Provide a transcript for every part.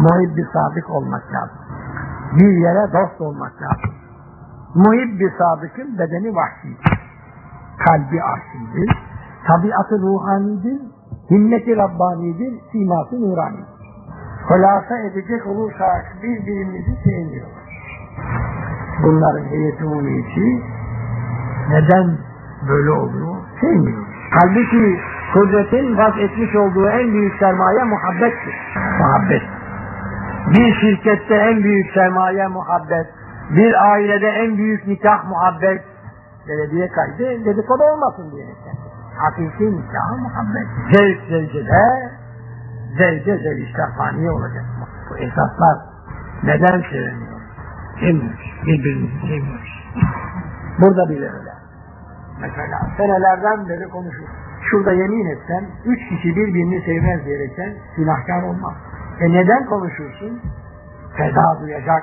Muhibbi sadık olmak lazım. Bir yere dost olmak lazım. Muhibbi sadıkın bedeni vahşidir. Kalbi aşidir. Tabiatı ruhanidir. Himmeti Rabbanidir. Siması nuranidir. Hulasa edecek olursak birbirimizi sevmiyoruz. Bunların heyeti umumisi neden böyle oluyor? Sevmiyoruz. Halbuki kudretin vaz etmiş olduğu en büyük sermaye muhabbettir. Muhabbet. Bir şirkette en büyük sermaye muhabbet. Bir ailede en büyük nikah muhabbet. Belediye kaydı dedikodu olmasın diye. Hakiki nikah muhabbet. Zevk zevcede zevce zevişte fani olacak. Bu esaslar neden sevmiyoruz? Sevmiyoruz. Birbirimizi sevmiyoruz. Burada bile öyle. Mesela senelerden beri konuşur. Şurada yemin etsen, üç kişi birbirini sevmez diyerekten günahkar olmaz. E neden konuşursun? Feda duyacak,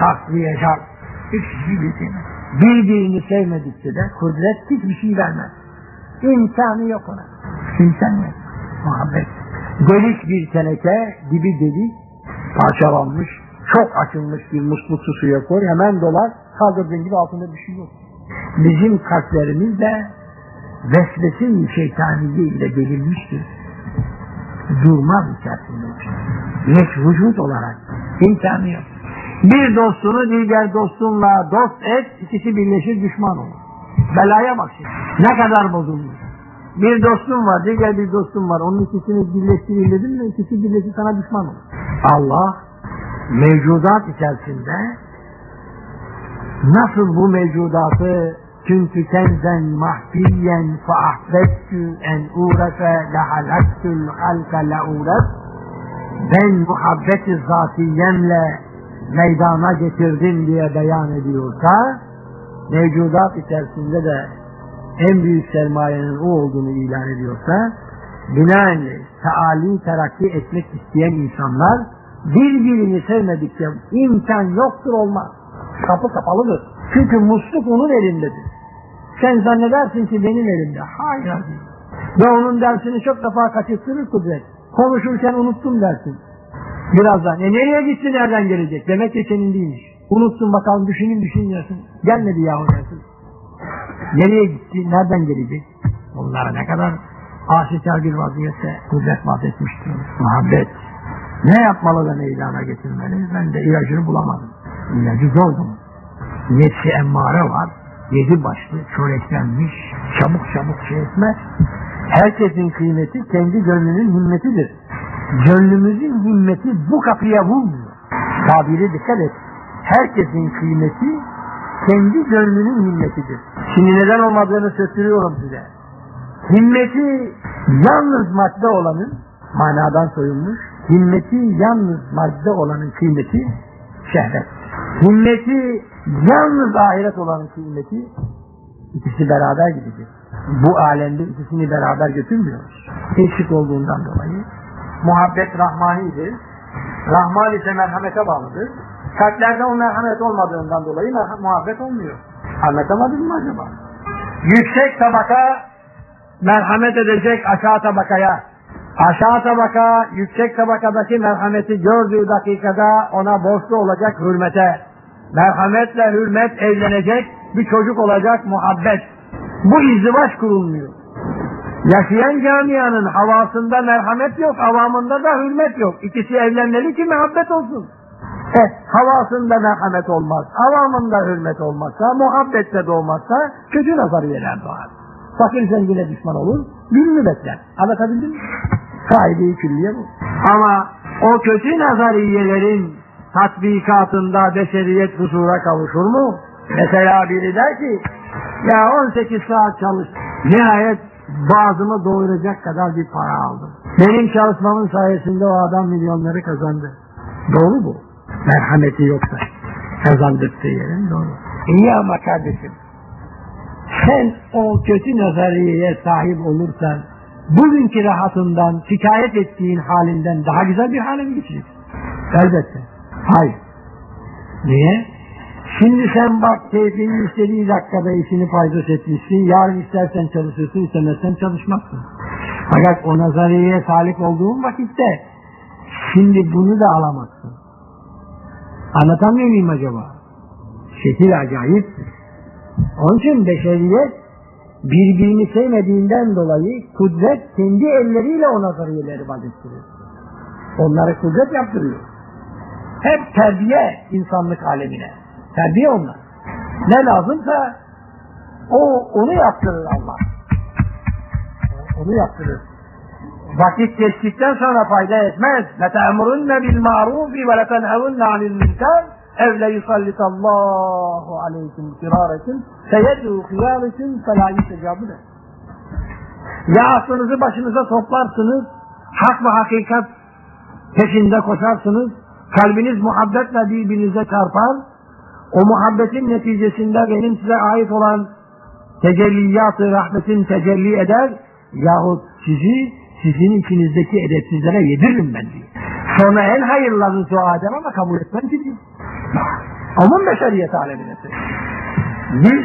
saklayacak. Kişi birbirini sevmez. Birbirini sevmedikçe de kudret hiçbir şey vermez. İmkanı yok ona. İmkan yok. Muhabbet. Delik bir teneke, dibi delik, parçalanmış, çok açılmış bir musluk su suya koy, hemen dolar, kaldırdığın gibi altında bir şey yok. Bizim kalplerimiz de vesvesin şeytaniye delilmiştir. Durmaz içerisinde. Leş vücut olarak imkanı yok. Bir dostunu diğer dostunla dost et, ikisi birleşir düşman olur. Belaya bak şimdi. Ne kadar bozulmuş. Bir dostum var, diğer bir dostum var. Onun ikisini birleştireyim dedim mi ikisi birleşir sana düşman olur. Allah mevcudat içerisinde nasıl bu mevcudatı çünkü kenzen mahfiyen fa ahbettü en urefe lehalektul halka leuret ben muhabbeti zatiyemle meydana getirdim diye beyan ediyorsa mevcudat içerisinde de en büyük sermayenin o olduğunu ilan ediyorsa binaenaleyh taali terakki etmek isteyen insanlar birbirini sevmedikçe imkan yoktur olmaz. Kapı kapalıdır. Çünkü musluk onun elindedir. Sen zannedersin ki benim elimde. Hayır. Ve onun dersini çok defa kaçırtırır kudret. Konuşurken unuttum dersin. Birazdan. E nereye gitti nereden gelecek? Demek ki senin değilmiş. Unuttun bakalım düşünün düşünüyorsun. Gelmedi yahu dersin. Nereye gitti? Nereden gelecek? Onlara ne kadar aşikar bir vaziyette kudret vaat etmiştir. Muhabbet. Ne yapmalı da meydana getirmeli? Ben de ilacını bulamadım. İlacı zordu. Nefsi emmare var. Yedi başlı, çöreklenmiş, çabuk çabuk şey etmez. Herkesin kıymeti kendi gönlünün himmetidir. Gönlümüzün himmeti bu kapıya vurmuyor. Tabiri dikkat et. Herkesin kıymeti kendi gönlünün himmetidir. Şimdi neden olmadığını söktürüyorum size. Himmeti yalnız madde olanın, manadan soyulmuş, himmeti yalnız madde olanın kıymeti şehvet. Himmeti yalnız ahiret olanın kıymeti ikisi beraber gidecek. Bu alemde ikisini beraber götürmüyoruz. Teşvik olduğundan dolayı muhabbet rahmanidir. Rahman ise merhamete bağlıdır. Kalplerde o merhamet olmadığından dolayı muhabbet olmuyor. Anlatamadın mı acaba? Yüksek tabaka merhamet edecek aşağı tabakaya. Aşağı tabaka yüksek tabakadaki merhameti gördüğü dakikada ona borçlu olacak hürmete. Merhametle hürmet evlenecek bir çocuk olacak muhabbet. Bu izdivaç kurulmuyor. Yaşayan camianın havasında merhamet yok, avamında da hürmet yok. İkisi evlenmeli ki muhabbet olsun. Eh, havasında merhamet olmaz, avamında hürmet olmazsa, muhabbette de olmazsa kötü nazariyeler doğar. Fakir zengine düşman olur, gününü bekler. Anlatabildim mi? Kaide-i külliye bu. Ama o kötü nazariyelerin tatbikatında beşeriyet huzura kavuşur mu? Mesela biri der ki, ya 18 saat çalış, nihayet boğazımı doyuracak kadar bir para aldım. Benim çalışmamın sayesinde o adam milyonları kazandı. Doğru bu. Merhameti yoksa kazandırdığı yerin doğru. İyi ama kardeşim sen o kötü nazariyeye sahip olursan bugünkü rahatından şikayet ettiğin halinden daha güzel bir hale mi geçeceksin? Elbette. Hayır. Niye? Şimdi sen bak keyfinin istediği dakikada işini paydos etmişsin. Yarın istersen çalışırsın, istemezsen çalışmazsın. Fakat o nazariyeye sahip olduğun vakitte Şimdi bunu da alamazsın. Anlatamıyor muyum acaba? Şekil acayiptir. Onun için beşeriyet birbirini sevmediğinden dolayı kudret kendi elleriyle ona zararları ibadet ettirir. Onları kudret yaptırıyor. Hep terbiye insanlık alemine. Terbiye onlar. Ne lazımsa o onu yaptırır Allah. Onu yaptırır. Vakit geçtikten sonra fayda etmez. لَتَأْمُرُنَّ بِالْمَعْرُوفِ وَلَتَنْهَوُنَّ عَنِ الْمُنْكَرِ اَوْ لَيُسَلِّتَ اللّٰهُ عَلَيْكُمْ كِرَارَكُمْ فَيَدْعُوا خِيَارَكُمْ فَلَا يُسَجَابُ Ya aklınızı başınıza toplarsınız, hak ve hakikat peşinde koşarsınız, kalbiniz muhabbetle birbirinize çarpar, o muhabbetin neticesinde benim size ait olan tecelliyat-ı rahmetin tecelli eder yahut sizi sizin içinizdeki edepsizlere yediririm ben diyor. Sonra en hayırlarınızı dua eder ama kabul etmem ki diyor. Aman beşeriyet alemine Biz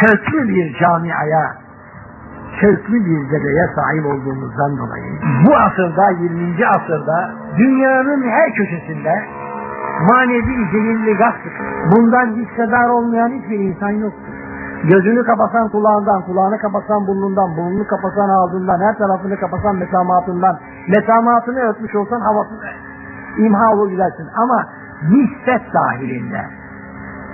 köklü bir camiaya, köklü bir dedeye sahip olduğumuzdan dolayı bu asırda, 20. asırda dünyanın her köşesinde manevi zehirli gazdır. Bundan hissedar olmayan hiçbir insan yoktur. Gözünü kapasan kulağından, kulağını kapasan burnundan, burnunu kapasan ağzından, her tarafını kapasan mesamatından, mesamatını örtmüş olsan havasını imha olur gidersin. Ama nispet dahilinde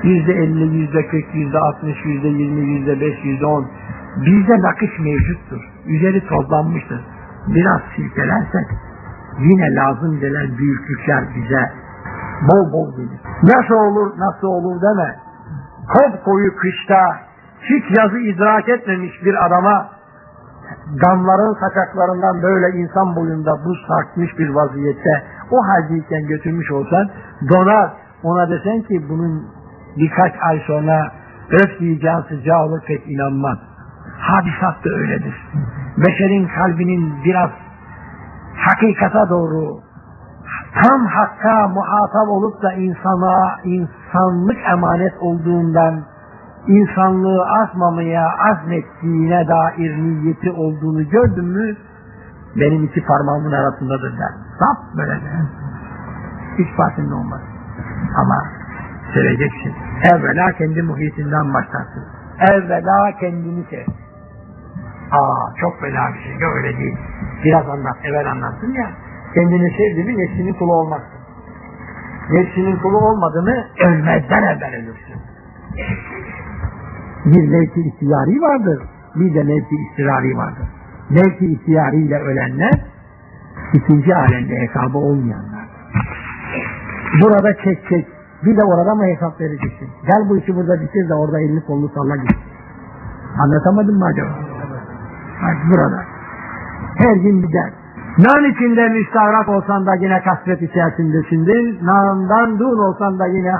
yüzde elli, yüzde kırk, yüzde altmış, yüzde yirmi, yüzde beş, yüzde on bizde nakış mevcuttur. Üzeri tozlanmıştır. Biraz silkelersek yine lazım gelen büyüklükler bize bol bol gelir. Nasıl olur, nasıl olur deme. Kop koyu kışta hiç yazı idrak etmemiş bir adama damların saçaklarından böyle insan boyunda buz sarkmış bir vaziyette o haldeyken götürmüş olsan donar ona desen ki bunun birkaç ay sonra öf diyeceğin sıcağı olur pek inanmaz. Hadisat da öyledir. Beşerin kalbinin biraz hakikata doğru tam hakka muhatap olup da insana insanlık emanet olduğundan insanlığı asmamaya azmettiğine dair niyeti olduğunu gördün mü benim iki parmağımın arasındadır der. Sap böyle der. Hiç farkında olmaz. Ama seveceksin. Evvela kendi muhitinden başlarsın. Evvela kendini sev. Aa çok fena bir şey. Yok öyle değil. Biraz anlat. Evvel anlattın ya. Kendini sevdi mi nefsinin kulu olmazsın. Nefsinin kulu olmadığını ölmezden evvel ölürsün. Bir mevki ihtiyari vardır. Bir de mevki istirari vardır. Mevki ihtiyariyle ölenler ikinci alemde hesabı olmayanlar. Burada çek çek. Bir de orada mı hesap vereceksin? Gel bu işi burada bitir de orada elini kolunu salla git. Anlatamadım mı acaba? Bak burada. Her gün bir ders. Nan içinde müstahrak olsan da yine kasvet içerisindesindir. Nandan dur olsan da yine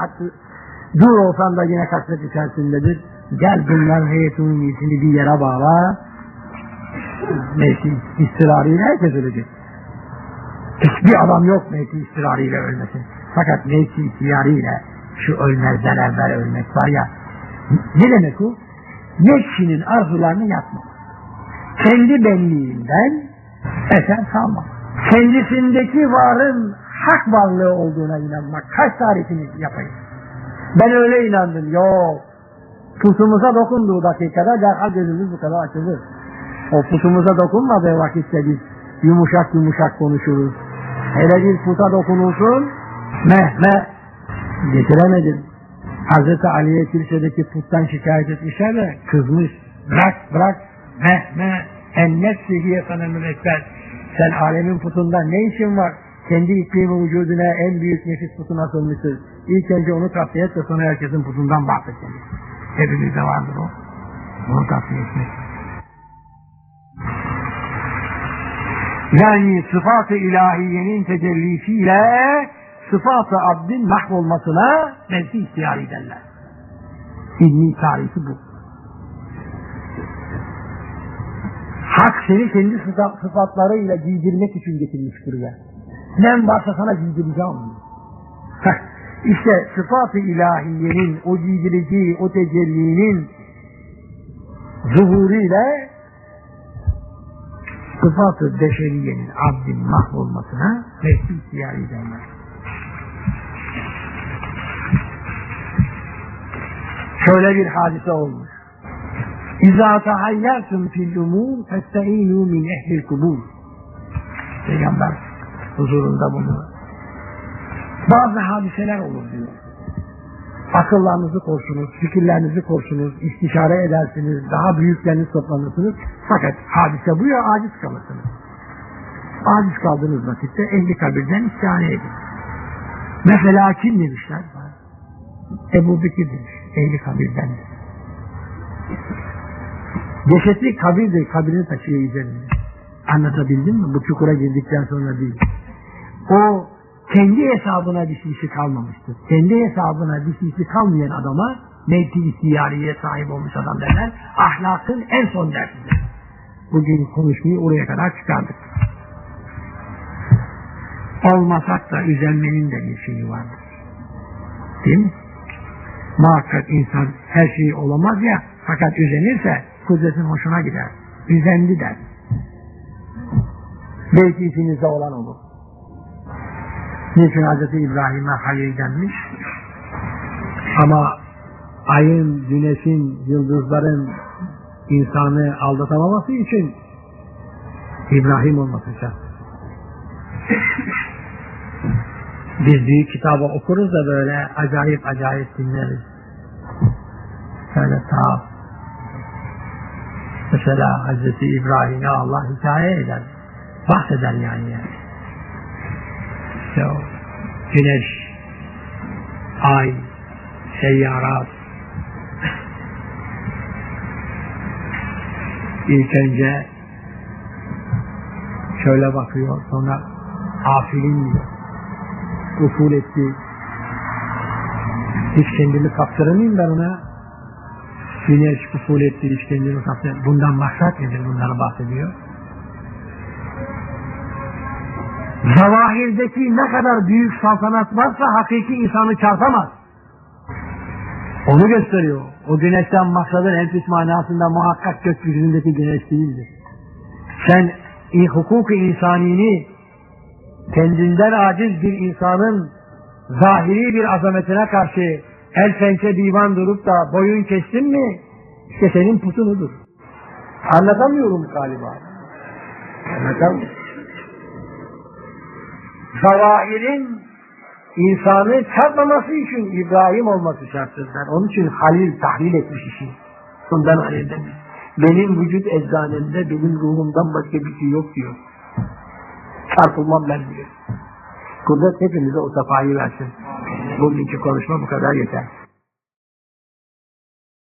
dur olsan da yine kasvet içerisindedir. Gel bunların heyetinin iyisini bir yere bağla. Mevki istirarıyla herkes ölecek. Hiçbir adam yok mevki istirarıyla ölmesin. Fakat mevki ihtiyarıyla şu ölmezden evvel ölmek var ya. Ne demek o? Nefsinin arzularını yapmak. Kendi benliğinden eser kalmak. Kendisindeki varın hak varlığı olduğuna inanmak. Kaç tarifini yapayım? Ben öyle inandım. Yok. Pusumuza dokunduğu dakikada derhal gözümüz bu kadar açılır. O pusumuza dokunmadığı vakitte biz yumuşak yumuşak konuşuruz. Hele bir puta dokunulsun, meh meh getiremedim. Hazreti Ali'ye Kirşe'deki puttan şikayet etmişler de kızmış. Bırak bırak meh en nefsihiye sana mürekber. Sen alemin putundan ne işin var? Kendi iklimi vücuduna en büyük nefis putuna sığınmışsın. İlk önce onu tavsiye et de sonra herkesin putundan bahsedelim. Hepimizde vardır o. Onu tavsiye etmek. Yani sıfat-ı ilahiyenin tecellisiyle sıfat-ı abdin mahvolmasına mevki ihtiyar ederler. İlmi tarifi bu. Seni kendi sıfat, sıfatlarıyla giydirmek için getirmiş buraya. Nem varsa sana giydireceğim. Heh, işte sıfat-ı ilahiyenin, o giydirici, o tecellinin zuhuruyla sıfatı beşeriyenin abdin mahvolmasına mevsim siyari derler. Şöyle bir hadise olmuş. İzâ tahayyâtum fil umûr festa'înû min ehlil kubûr. Peygamber huzurunda bunu. Bazı hadiseler olur diyor. Akıllarınızı korsunuz, fikirlerinizi korsunuz, istişare edersiniz, daha büyükleriniz toplanırsınız. Fakat hadise bu ya aciz kalırsınız. Aciz kaldığınız vakitte ehli kabirden istihare edin. Mesela kim demişler? Ebu Bekir demiş, ehli kabirden. Cesedi kabirdir, kabirini taşıyor üzerinde. Anlatabildim mi? Bu çukura girdikten sonra değil. O kendi hesabına dişlisi kalmamıştır. Kendi hesabına dişlisi kalmayan adama mevki istiyariye sahip olmuş adam derler. Ahlakın en son dersidir. Bugün konuşmayı oraya kadar çıkardık. Olmasak da üzenmenin de bir şeyi vardır. Değil mi? Muhakkak insan her şeyi olamaz ya fakat üzenirse kudretin hoşuna gider. Üzendi der. Belki içinizde olan olur. Niçin Hz. İbrahim'e hayır denmiş? Ama ayın, güneşin, yıldızların insanı aldatamaması için İbrahim olması şart. Biz büyük kitabı okuruz da böyle acayip acayip dinleriz. Böyle ta mesela Hz. İbrahim'e Allah hikaye eder. Bahseder yani. İşte o güneş, ay, seyyarat, ilk önce şöyle bakıyor, sonra afilin diyor. Uful etti. Hiç kendimi kaptıramayayım ben ona. Güneş uful etti, hiç kendimi kaptıramayayım. Bundan maksat nedir? Bunları bahsediyor. Zavahirdeki ne kadar büyük saltanat varsa hakiki insanı çarpamaz. Onu gösteriyor. O güneşten maksadın en pis manasında muhakkak gökyüzündeki güneş değildir. Sen hukuk-u insanini kendinden aciz bir insanın zahiri bir azametine karşı el pençe divan durup da boyun kestin mi işte senin pusunudur. Anlatamıyorum galiba. Anlatamıyorum. Zavahirin insanı çarpmaması için İbrahim olması şarttır. Onun için Halil tahlil etmiş işi. Bundan hayır demiş. Benim vücut eczanemde benim ruhumdan başka bir şey yok diyor. Çarpılmam ben diyor. Kudret hepimize o safayı versin. Bugünkü konuşma bu kadar yeter.